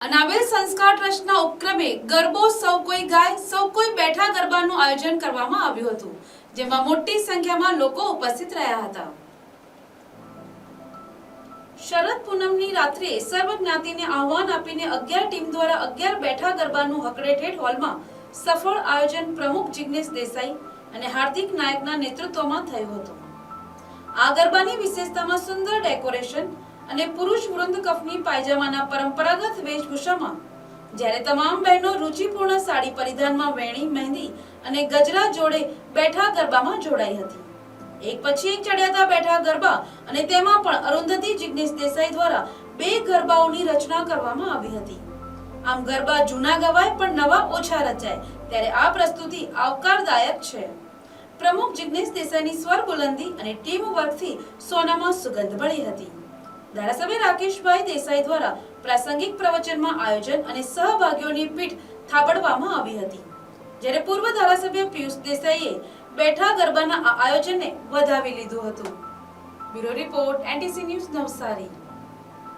અનાબેલ સંસ્કાર ટ્રસ્ટના ઉપક્રમે ગરબો સૌ કોઈ ગાય, સૌ કોઈ બેઠા ગરબાનું આયોજન કરવામાં આવ્યું હતું, જેમાં મોટી સંખ્યામાં લોકો ઉપસ્થિત રહ્યા હતા. શરદ પૂનમની રાત્રે સર્વ જ્ઞાતિને આહવાન આપીને અગિયાર ટીમ દ્વારા અગિયાર બેઠા ગરબાનું હકડેઠેઠ હોલમાં સફળ આયોજન પ્રમુખ જિગ્નેશ દેસાઈ અને હાર્દિક નાયકના નેતૃત્વમાં થયું હતું. આ ગરબાની વિશેષતામાં સુંદર ડેકોરેશન અને પુરુષ વૃંદ કફની પાયજામાના પરંપરાગત વેશભૂષામાં. જ્યારે તમામ બહેનો રુચિપૂર્ણ સાડી પરિધાનમાં વેણી, મહેંદી અને ગજરા જોડે બેઠા ગરબામાં જોડાઈ હતી. એક પછી એક ચડિયાતા બેઠા ગરબા અને તેમાં પણ અરુંધતી જિગ્નેશ દેસાઈ દ્વારા બે ગરબાઓની રચના કરવામાં આવી હતી. આમ ગરબા જૂના ગવાય પણ નવા ઓછા રચાય, ત્યારે આ પ્રસ્તુતિ આવકારદાયક છે. પ્રમુખ જિગ્નેશ દેસાઈની સ્વર બુલંદી અને ટીમ વર્કથી સોનામાં સુગંધ ભળી હતી. ધારાસભ્ય રાકેશભાઈ દેસાઈ દ્વારા પ્રાસંગિક પ્રવચનમાં આયોજન અને સહભાગીઓની પીઠ થાબડવામાં આવી હતી. જ્યારે પૂર્વ ધારાસભ્ય પિયુષ દેસાઈએ બેઠા ગરબાના આયોજનને વધાવી લીધું હતું. Bureau report, NTC news Navsari.